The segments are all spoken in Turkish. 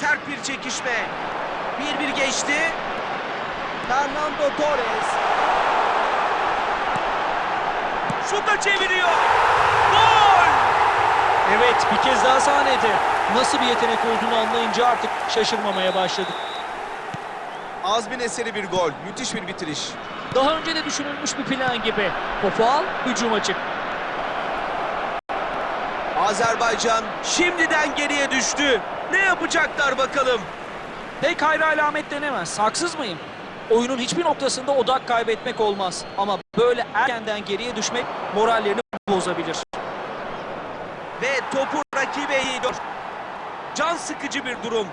Sert bir çekişme. Bir bir geçti. Fernando Torres. Şuta çeviriyor. Gol! Evet bir kez daha sahnede. Nasıl bir yetenek olduğunu anlayınca artık şaşırmamaya başladık. Azmin eseri bir gol. Müthiş bir bitiriş. Daha önce de düşünülmüş bir plan gibi. Topu al, hücuma çık. Azerbaycan şimdiden geriye düştü. Ne yapacaklar bakalım? Pek hayra alamet denemez. Haksız mıyım? Oyunun hiçbir noktasında odak kaybetmek olmaz. Ama böyle erkenden geriye düşmek morallerini bozabilir. Ve topu rakibe eğiyor. Can sıkıcı bir durum.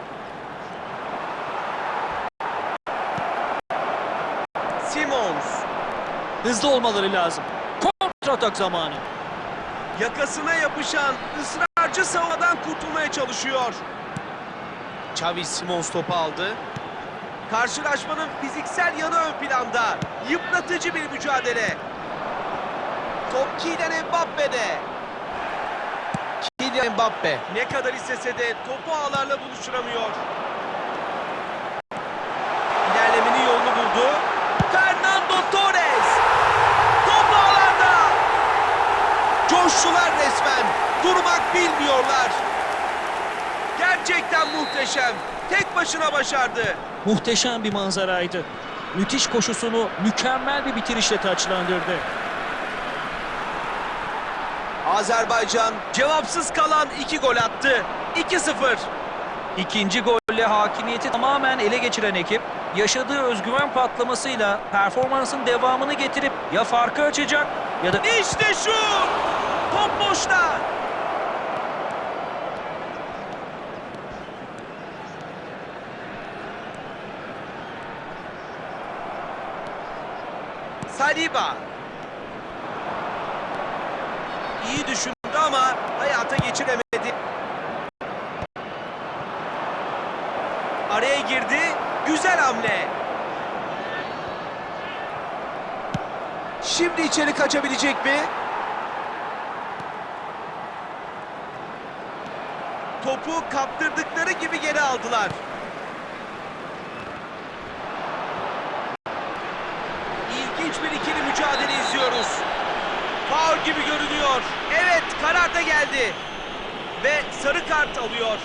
Simons Hızlı olmaları lazım. Kontratak zamanı. yakasına yapışan ısrarcı savunmadan kurtulmaya çalışıyor. Xavi Simons topu aldı. Karşılaşmanın fiziksel yanı ön planda. Yıpratıcı bir mücadele. Top Kylian Mbappe'de. Kylian Mbappe ne kadar istese de topu ağlarla buluşturamıyor. İlerlemenin yolunu buldu. Fernando Torres. Top ağlarda. Coştular resmen. Durmak bilmiyorlar. Muhteşem. Tek başına başardı. Muhteşem bir manzaraydı. Müthiş koşusunu mükemmel bir bitirişle taçlandırdı. Azerbaycan cevapsız kalan iki gol attı. 2-0. İkinci golle hakimiyeti tamamen ele geçiren ekip yaşadığı özgüven patlamasıyla performansın devamını getirip ya farkı açacak ya da İşte şu. Top boşta. Saliba. İyi düşündü ama hayata geçiremedi. Araya girdi. Güzel hamle. Şimdi içeri kaçabilecek mi? Topu kaptırdıkları gibi geri aldılar. İlginç bir ikili mücadele izliyoruz. Faul gibi görünüyor. Evet, karar da geldi. Ve sarı kart alıyor.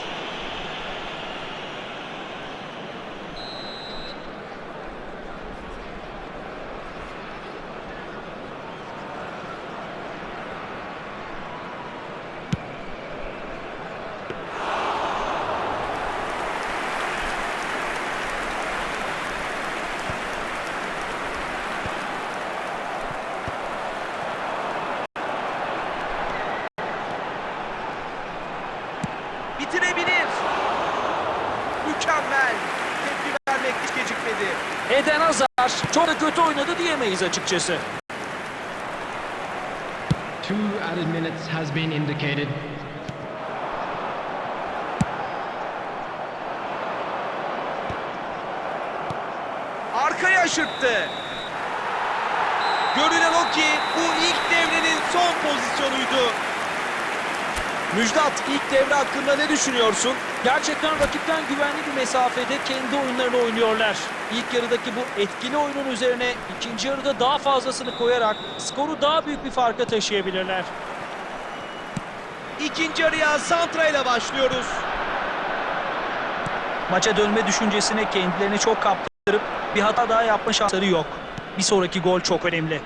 Bitirebilir. Mükemmel. Tepki vermek hiç gecikmedi. Eden Hazar çok da kötü oynadı diyemeyiz açıkçası. Two added minutes has been indicated. Arkaya aşırttı. Görünen o ki bu ilk devrenin son pozisyonuydu. Müjdat ilk devre hakkında ne düşünüyorsun? Gerçekten rakipten güvenli bir mesafede kendi oyunlarını oynuyorlar. İlk yarıdaki bu etkili oyunun üzerine ikinci yarıda daha fazlasını koyarak skoru daha büyük bir farka taşıyabilirler. İkinci yarıya Santra ile başlıyoruz. Maça dönme düşüncesine kendilerini çok kaptırıp bir hata daha yapma şansları yok. Bir sonraki gol çok önemli.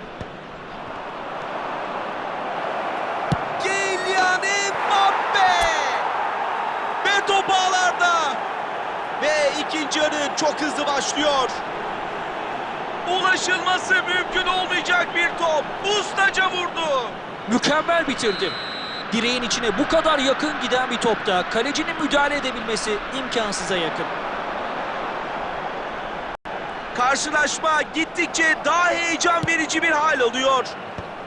Kylian Mbappe! Ve top ağlarda. Ve ikinci yarı çok hızlı başlıyor. Ulaşılması mümkün olmayacak bir top. Ustaca vurdu. Mükemmel bitirdi. Direğin içine bu kadar yakın giden bir topta kalecinin müdahale edebilmesi imkansıza yakın. Karşılaşma gittikçe daha heyecan verici bir hal alıyor.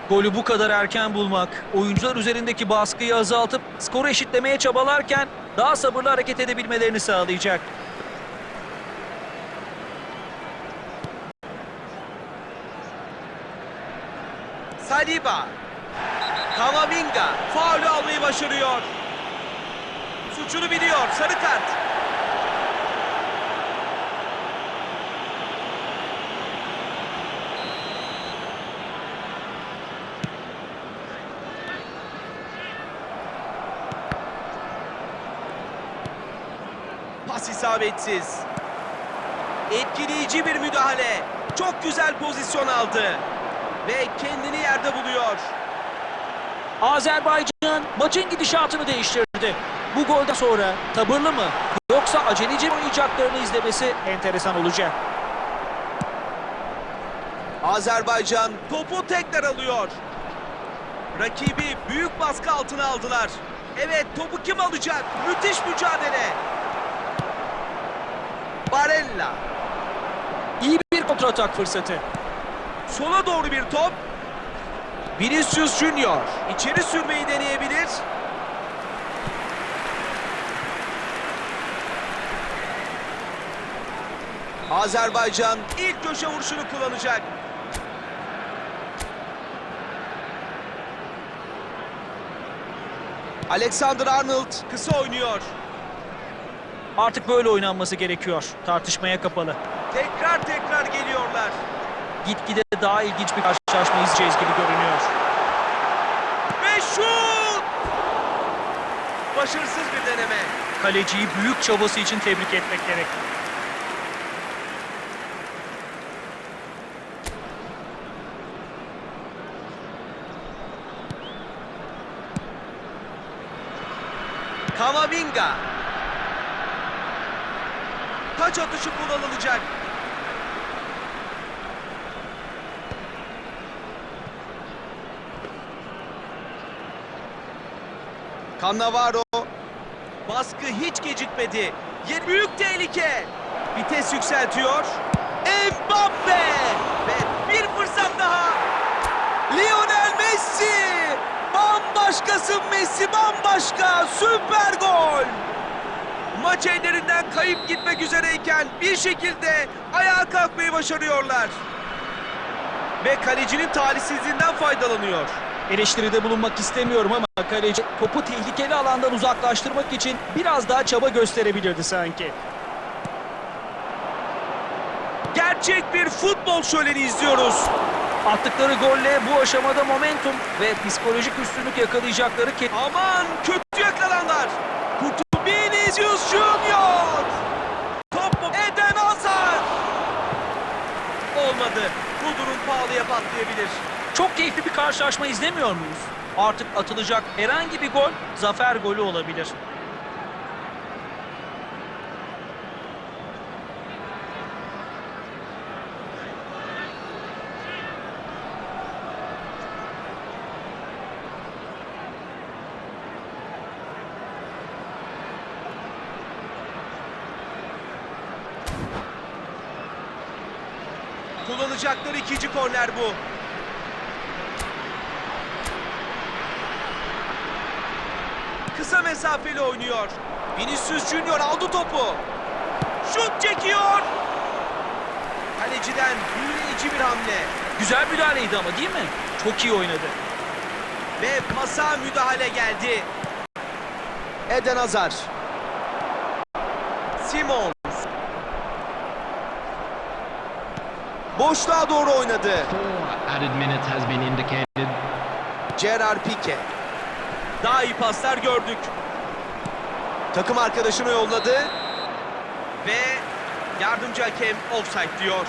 Golü bu kadar erken bulmak, oyuncular üzerindeki baskıyı azaltıp skoru eşitlemeye çabalarken daha sabırlı hareket edebilmelerini sağlayacak. Saliba. Kavaminga faulü almayı başarıyor. Suçunu biliyor. Sarı kart. Pas isabetsiz. Etkileyici bir müdahale. Çok güzel pozisyon aldı. Ve kendini yerde buluyor. Azerbaycan maçın gidişatını değiştirdi. Bu golden sonra tavırlı mı yoksa aceleci mi oynayacaklarını izlemesi enteresan olacak. Azerbaycan topu tekrar alıyor. Rakibi büyük baskı altına aldılar. Evet topu kim alacak? Müthiş mücadele. Barella. İyi bir kontratak fırsatı. Sola doğru bir top. Vinicius Junior içeri sürmeyi deneyebilir. Azerbaycan ilk köşe vuruşunu kullanacak. Alexander Arnold kısa oynuyor. Artık böyle oynanması gerekiyor. Tartışmaya kapalı. Tekrar tekrar geliyorlar. Gitgide daha ilginç bir karşılaşma izleyeceğiz gibi görünüyor. Ve şut! Başarısız bir deneme. Kaleciyi büyük çabası için tebrik etmek gerek. Kamavinga. Taç atışı kullanılacak. Cannavaro. Baskı hiç gecikmedi. Yer büyük tehlike. Vites yükseltiyor. Mbappe. Ve bir fırsat daha. Lionel Messi! Bambaşkasın Messi bambaşka! Süper gol! Maç ellerinden kayıp gitmek üzereyken bir şekilde ayağa kalkmayı başarıyorlar. Ve kalecinin talihsizliğinden faydalanıyor. Eleştiride bulunmak istemiyorum ama kaleci topu tehlikeli alandan uzaklaştırmak için biraz daha çaba gösterebilirdi sanki. Gerçek bir futbol şöleni izliyoruz. Attıkları golle bu aşamada momentum ve psikolojik üstünlük yakalayacakları ke- Aman kötü yakalanlar. Vinicius Junior. Top? Eden Hazard. Olmadı. Bu durum pahalıya patlayabilir. Çok keyifli bir karşılaşma izlemiyor muyuz? Artık atılacak herhangi bir gol zafer golü olabilir. Kullanacakları ikinci korner bu. Kısa mesafeli oynuyor. Vinicius Junior aldı topu. Şut çekiyor. Kaleciden büyüleyici bir hamle. Güzel müdahaleydi ama değil mi? Çok iyi oynadı. Ve pasa müdahale geldi. Eden Hazar. Simons. Boşluğa doğru oynadı. Four added minutes has been indicated. Gerard Pique. Daha iyi paslar gördük. Takım arkadaşını yolladı. Ve yardımcı hakem offside diyor.